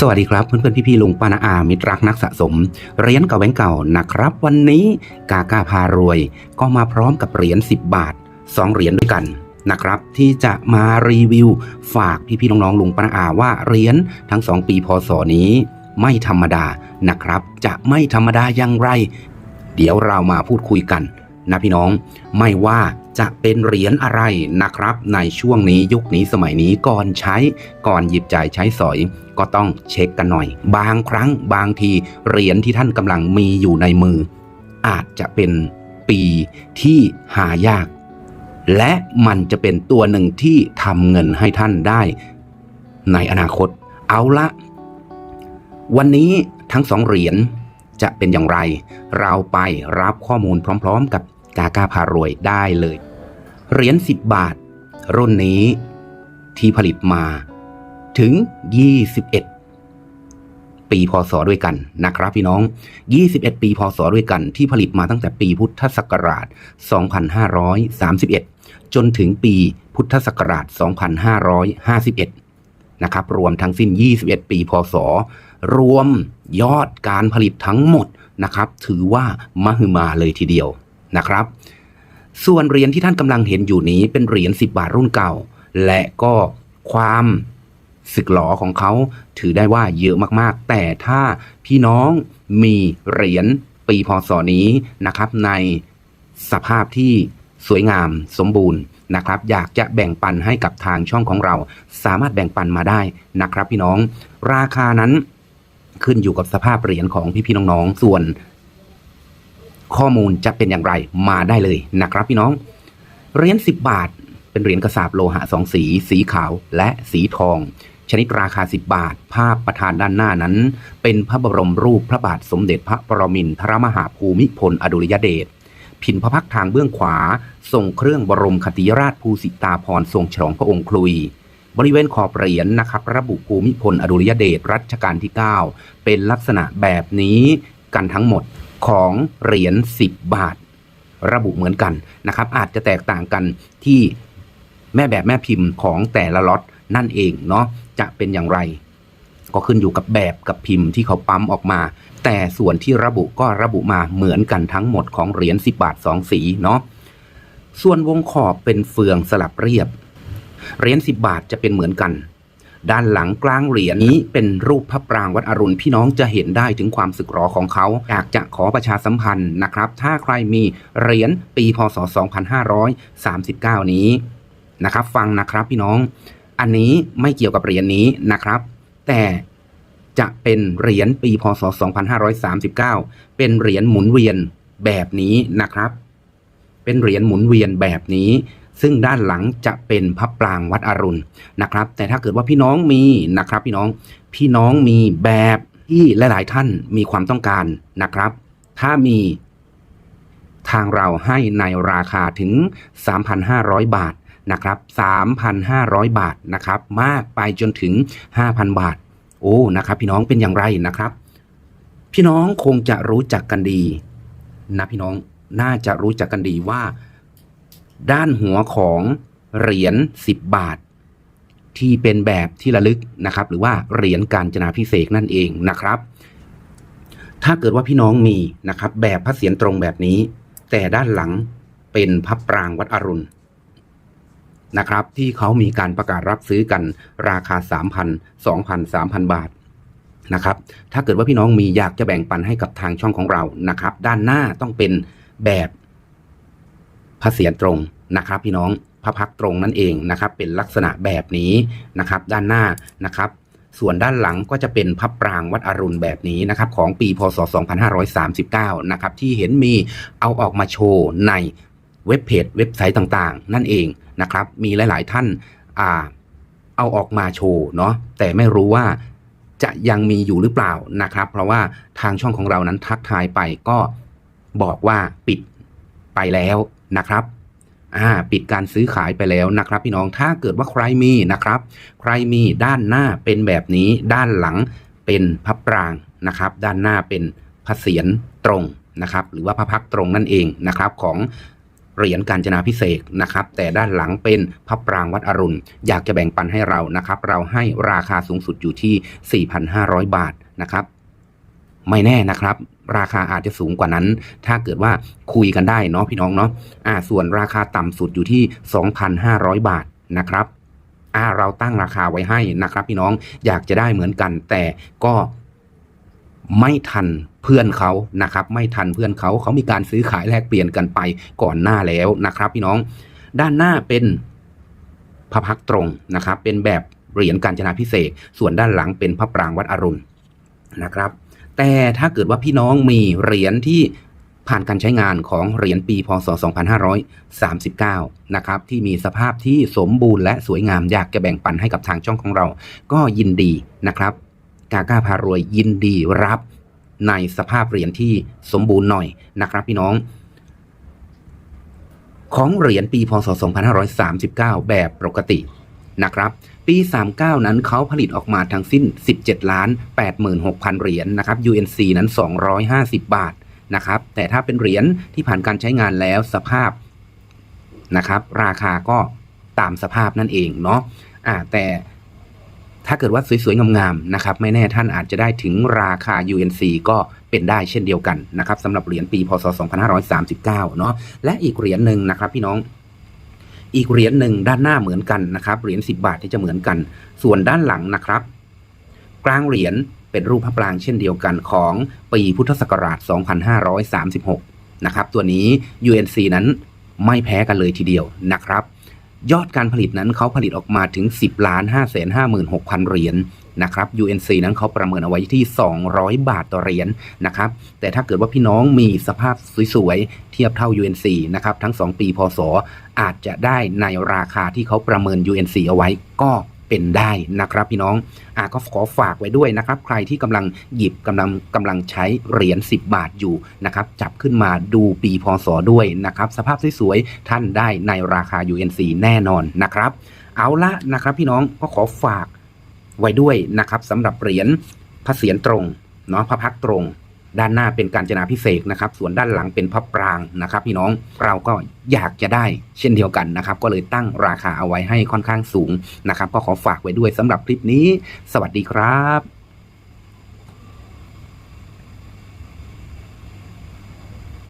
สวัสดีครับเพื่อนๆพี่ๆลุงป้านาอามิตรรักนักสะสมเหรียญเก่าแบงเก่านะครับ วันนี้กากาพารวย ก็มาพร้อมกับเหรียญ10 บาท 2 เหรียญด้วยกันนะครับ ที่จะมารีวิวฝากพี่ๆน้องๆลุงป้านาอาว่าเหรียญทั้ง 2 ปีพศนี้ไม่ธรรมดานะครับ จะไม่ธรรมดาอย่างไร เดี๋ยวเรามาพูดคุยกัน นะพี่น้องไม่ว่าจะเป็นเหรียญอะไรนะครับ ในช่วงนี้ยุคนี้สมัยนี้ก่อนใช้ก่อนหยิบจ่ายใช้สอย ก็ต้องเช็คกันหน่อย บางครั้งบางทีเหรียญที่ท่านกำลังมีอยู่ในมือ อาจจะเป็นปีที่หายาก และมันจะเป็นตัวหนึ่งที่ทำเงินให้ท่านได้ ในอนาคต เอาละ วันนี้ทั้งสองเหรียญจะเป็นอย่างไร เราไปรับข้อมูลพร้อม ๆ กับ กากาพารวยได้เลย เหรียญ 10 บาท รุ่นนี้ที่ผลิตมาถึง 21 ปีพศด้วยกันนะครับพี่น้อง 21 ปีพศด้วยกัน ที่ผลิตมาตั้งแต่ปีพุทธศักราช 2531 จนถึงปีพุทธศักราช 2551 นะครับ รวมทั้งสิ้น 21 ปีพศ รวมยอดการผลิตทั้งหมดนะครับ ถือว่ามหึมาเลยทีเดียว นะครับ ส่วนเหรียญที่ท่านกำลังเห็นอยู่นี้เป็นเหรียญ10 บาทรุ่นเก่า และก็ความสึกหลอของเขาถือได้ว่าเยอะมากๆ แต่ถ้าพี่น้องมีเหรียญปีพศนี้นะครับ ในสภาพที่สวยงามสมบูรณ์นะครับ อยากจะแบ่งปันให้กับทางช่องของเรา สามารถแบ่งปันมาได้นะครับ พี่น้อง ราคานั้นขึ้นอยู่กับสภาพเหรียญของพี่ๆน้องๆ ส่วน ข้อมูลจะเป็นอย่างไรมาได้เลยนะครับพี่น้องเหรียญ10 บาท เป็นเหรียญกระสาบโลหะสองสี สีขาวและสีทอง ชนิดราคา 10 บาท ภาพประธานด้านหน้านั้น เป็นพระบรมรูปพระบาทสมเด็จพระปรมินทรมหาภูมิพลอดุลยเดชพินพระพักทางเบื้องขวา ทรงเครื่องบรมคติราชภูสิตาพรทรงฉลองพระองค์คลุย บริเวณขอบเหรียญนะครับ ระบุภูมิพลอดุลยเดชรัชกาลที่ 9 เป็นลักษณะแบบนี้กันทั้งหมด ของเหรียญ10 บาท ระบุเหมือนกันนะครับ อาจจะแตกต่างกันที่แม่แบบแม่พิมพ์ของแต่ละล็อตนั่นเองเนาะจะเป็นอย่างไร ก็ขึ้นอยู่กับแบบกับพิมพ์ที่เขาปั๊มออกมา แต่ส่วนที่ระบุก็ระบุมาเหมือนกันทั้งหมดของเหรียญ10 บาท 2 สีเนาะส่วนวงขอบเป็นเฟืองสลับเรียบเหรียญ10 บาทจะเป็นเหมือนกัน ด้านหลังกลางเหรียญนี้เป็นรูปพระปรางวัดอรุณพี่น้องจะเห็นได้ถึงความสึกหรอของเขา อยากจะขอประชาสัมพันธ์นะครับ ถ้าใครมีเหรียญปีพศ 2539 นี้นะครับ ฟังนะครับพี่น้อง อันนี้ไม่เกี่ยวกับเหรียญนี้นะครับ แต่จะเป็นเหรียญปีพศ 2539 เป็นเหรียญหมุนเวียนแบบนี้นะครับ เป็นเหรียญหมุนเวียนแบบนี้ ซึ่งด้านหลังจะเป็นพระปรางวัดอรุณนะครับ แต่ถ้าเกิดว่าพี่น้องมีนะครับ พี่น้องพี่น้องมีแบบที่หลาย ๆ ท่านมีความต้องการนะครับ ถ้ามีทางเราให้ในราคาถึง 3,500 บาทนะครับ 3,500 บาทนะครับ มากไปจนถึง 5,000 บาท โอ้นะครับ พี่น้องเป็นอย่างไรนะครับ พี่น้องคงจะรู้จักกันดีนะพี่น้องน่าจะรู้จักกันดีว่า ด้านหัวของเหรียญ10 บาท ที่เป็นแบบที่ระลึกนะครับ หรือว่าเหรียญการจนาพิเศษนั่นเองนะครับ ถ้าเกิดว่าพี่น้องมีนะครับ แบบพระเศียรตรงแบบนี้ แต่ด้านหลังเป็นพระปรางวัดอรุณนะครับ ที่เขามีการประกาศรับซื้อกันราคา 3,000 2,000 3,000 บาทนะครับ ถ้าเกิดว่าพี่น้องมีอยากจะแบ่งปันให้กับทางช่องของเรานะครับ ด้านหน้าต้องเป็นแบบ ระเศียรตรงนะครับ พี่น้องพระพักตรงนั่นเองนะครับ เป็นลักษณะแบบนี้นะครับ ด้านหน้านะครับ ส่วนด้านหลังก็จะเป็นพับปรางวัดอรุณแบบนี้นะครับ ของปีพศ 2539 นะครับ ที่เห็นมีเอาออกมาโชว์ในเว็บเพจเว็บไซต์ต่างๆ นั่นเองนะครับ มีหลาย ๆ ท่านอ่าเอาออกมาโชว์เนาะแต่ไม่รู้ว่าจะยังมีอยู่หรือเปล่านะครับ เพราะว่าทางช่องของเรานั้นทักทายไปก็บอกว่าปิดไปแล้ว นะครับอ่าปิดการซื้อขายไปแล้วนะครับ พี่น้องถ้าเกิดว่าใครมีนะครับ ใครมีด้านหน้าเป็นแบบนี้ด้านหลังเป็นพับปรางนะครับ ด้านหน้าเป็นพระเศียรตรงนะครับ หรือว่าพระพักตร์ตรงนั่นเองนะครับของเหรียญกาญจนาพิเศษนะครับ แต่ด้านหลังเป็นพระปรางวัดอรุณ อยากจะแบ่งปันให้เรานะครับ เราให้ราคาสูงสุดอยู่ที่ 4,500 บาทนะครับ ไม่แน่นะครับ ราคาอาจจะสูงกว่านั้น ถ้าเกิดว่าคุยกันได้เนาะพี่น้องเนาะอ่าส่วนราคาต่ำสุดอยู่ที่ 2,500 บาทนะครับอ่าเราตั้งราคาไว้ให้นะครับ พี่น้องอยากจะได้เหมือนกัน แต่ก็ไม่ทันเพื่อนเขานะครับ ไม่ทันเพื่อนเขาเขามีการซื้อขายแลกเปลี่ยนกันไปก่อนหน้าแล้วนะครับ พี่น้องด้านหน้าเป็นพระพักตรงนะครับ เป็นแบบเหรียญกาญจนาพิเศษ ส่วนด้านหลังเป็นพระปรางวัดอรุณนะครับ แต่ถ้าเกิดว่าพี่น้องมีเหรียญที่ผ่านการใช้งานของเหรียญปีพศ 2539 นะครับ ที่มีสภาพที่สมบูรณ์และสวยงามอยากจะแบ่งปันให้กับทางช่องของเรา ก็ยินดีนะครับ กาก้าพารวยยินดีรับในสภาพเหรียญที่สมบูรณ์หน่อยนะครับพี่น้อง ของเหรียญปีพศ 2539 แบบปกตินะครับ ปี 39 นั้นเขาผลิตออกมาทั้งสิ้น 17 ล้าน 86,000 เหรียญนะครับ UNC นั้น 250 บาทนะครับ แต่ถ้าเป็นเหรียญที่ผ่านการใช้งานแล้วสภาพนะครับ ราคาก็ตามสภาพนั่นเองเนาะอ่าแต่ถ้าเกิดว่าสวยๆ งามๆ นะครับ ไม่แน่ท่านอาจจะได้ถึงราคา UNC ก็เป็นได้เช่นเดียวกันนะครับสำหรับเหรียญปีพศ 2539 เนาะและอีกเหรียญหนึ่งนะครับพี่น้อง อีกเหรียญหนึ่งด้านหน้าเหมือนกันนะครับเหรียญ10 บาทที่จะเหมือนกัน ส่วนด้านหลังนะครับ กลางเหรียญเป็นรูปพระปรางเช่นเดียวกันของปีพุทธศักราช 2536 นะครับ ตัวนี้ UNC นั้นไม่แพ้กันเลยทีเดียวนะครับ ยอดการผลิตนั้นเขาผลิตออกมาถึง 10 ล้าน5 5 6 0 0 0 เหรียญ นะครับ UNC นั้นเขาประเมินเอาไว้ที่ 200 บาทต่อเหรียญนะครับ แต่ถ้าเกิดว่าพี่น้องมีสภาพสวยๆ เทียบเท่า UNC นะครับทั้ง 2 ปีพศอาจจะได้ในราคาที่เขาประเมิน UNC เอาไว้ก็เป็นได้นะครับพี่น้องอะก็ขอฝากไว้ด้วยนะครับ ใครที่กำลังหยิบกำลังกำลังใช้เหรียญ10 บาทอยู่นะครับ จับขึ้นมาดูปีพศด้วยนะครับ สภาพสวยๆท่านได้ในราคา UNC แน่นอนนะครับ เอาละนะครับพี่น้องก็ขอฝาก ไว้ด้วยนะครับสำหรับเหรียญพระเศียรตรงเนาะพระพักตรง ด้านหน้าเป็นการจนาพิเศษนะครับ ส่วนด้านหลังเป็นพระปรางนะครับ พี่น้องเราก็อยากจะได้เช่นเดียวกันนะครับ ก็เลยตั้งราคาเอาไว้ให้ค่อนข้างสูงนะครับ ก็ขอฝากไว้ด้วยสำหรับคลิปนี้ สวัสดีครับ